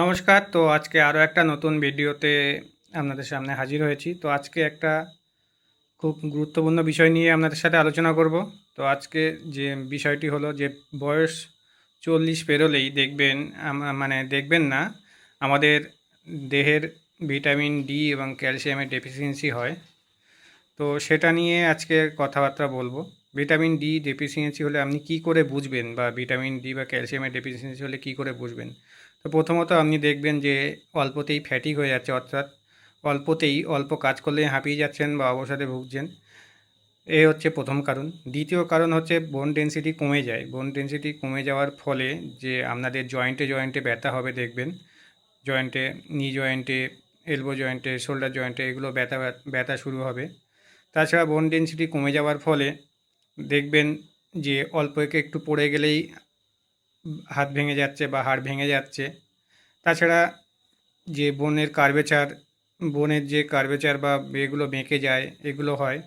নমস্কার, তো আজকে আরও একটা নতুন ভিডিওতে আপনাদের সামনে হাজির হয়েছি। তো আজকে একটা খুব গুরুত্বপূর্ণ বিষয় নিয়ে আপনাদের সাথে আলোচনা করব। তো আজকে যে বিষয়টি হলো যে বয়স চল্লিশ পেরোলেই দেখবেন মানে দেখবেন না, আমাদের দেহের ভিটামিন ডি এবং ক্যালসিয়ামের ডেফিসিয়েন্সি হয়। তো সেটা নিয়ে আজকে কথাবার্তা বলব। ভিটামিন ডি ডেফিসিয়েন্সি হলে আপনি কি করে বুঝবেন বা ভিটামিন ডি বা ক্যালসিয়ামের ডেফিসিয়েন্সি হলে কি করে বুঝবেন? তো প্রথমত আপনি দেখবেন যে অল্পতেই ফ্যাটিক হয়ে যাচ্ছে, অর্থাৎ অল্পতেই অল্প কাজ করলে হাঁপিয়ে যাচ্ছেন বা অবসাদে ভুগছেন। এ হচ্ছে প্রথম কারণ। দ্বিতীয় কারণ হচ্ছে বোন ডেন্সিটি কমে যায়। বোন ডেন্সিটি কমে যাওয়ার ফলে যে আপনাদের জয়েন্টে জয়েন্টে ব্যথা হবে দেখবেন। জয়েন্টে নি জয়েন্টে এলবো জয়েন্টে শোল্ডার জয়েন্টে এগুলো ব্যথা ব্যথা শুরু হবে। তাছাড়া বোন ডেন্সিটি কমে যাওয়ার ফলে দেখবেন যে অল্প একে একটু পড়ে গেলেই হাত ভেঙে যাচ্ছে বা হাড় ভেঙে যাচ্ছে। তাছাড়া যে বনের কার্ভেচার বনের যে কার্ভেচার বা এগুলো বেঁকে যায়, এগুলো হয়।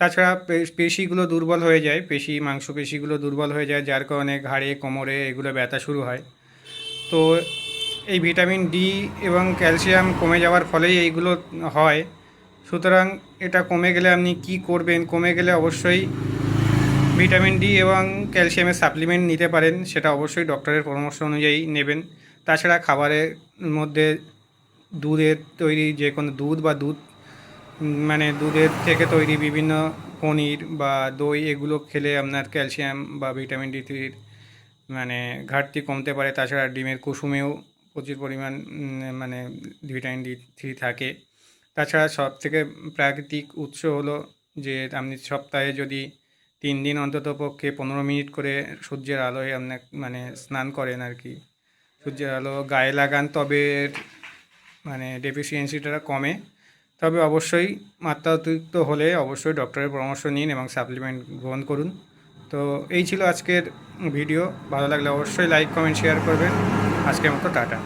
তাছাড়া পেশিগুলো দুর্বল হয়ে যায়, পেশি, মাংসপেশিগুলো দুর্বল হয়ে যায়, যার কারণে ঘাড়ে, কোমরে এগুলো ব্যথা শুরু হয়। তো এই ভিটামিন ডি এবং ক্যালসিয়াম কমে যাওয়ার ফলেই এইগুলো হয়। সুতরাং এটা কমে গেলে আপনি কি করবেন? কমে গেলে অবশ্যই ভিটামিন ডি এবং ক্যালসিয়ামের সাপ্লিমেন্ট নিতে পারেন, সেটা অবশ্যই ডক্টরের পরামর্শ অনুযায়ী নেবেন। তাছাড়া খাবারের মধ্যে দুধের তৈরি যে কোনো দুধ বা দুধ মানে দুধের থেকে তৈরি বিভিন্ন পনির বা দই, এগুলো খেলে আপনার ক্যালসিয়াম বা ভিটামিন ডি থ্রির মানে ঘাটতি কমতে পারে। তাছাড়া ডিমের কুসুমেও প্রচুর পরিমাণ মানে ভিটামিন ডি থ্রি থাকে। তাছাড়া সব থেকে প্রাকৃতিক উৎস হলো যে আপনি সপ্তাহে যদি তিন দিন অন্তত পক্ষে পনেরো মিনিট করে সূর্যের আলোয় আপনার মানে স্নান করেন আর কি সূর্যের আলো গায়ে লাগান, তবে মানে ডেফিসিয়েন্সিটা কমে। তবে অবশ্যই মাত্রা অতিরিক্ত হলে অবশ্যই ডক্টরের পরামর্শ নিন এবং সাপ্লিমেন্ট গ্রহণ করুন। তো এই ছিল আজকের ভিডিও ভালো লাগলে অবশ্যই লাইক কমেন্ট শেয়ার করবেন। আজকের মতো, টাটা।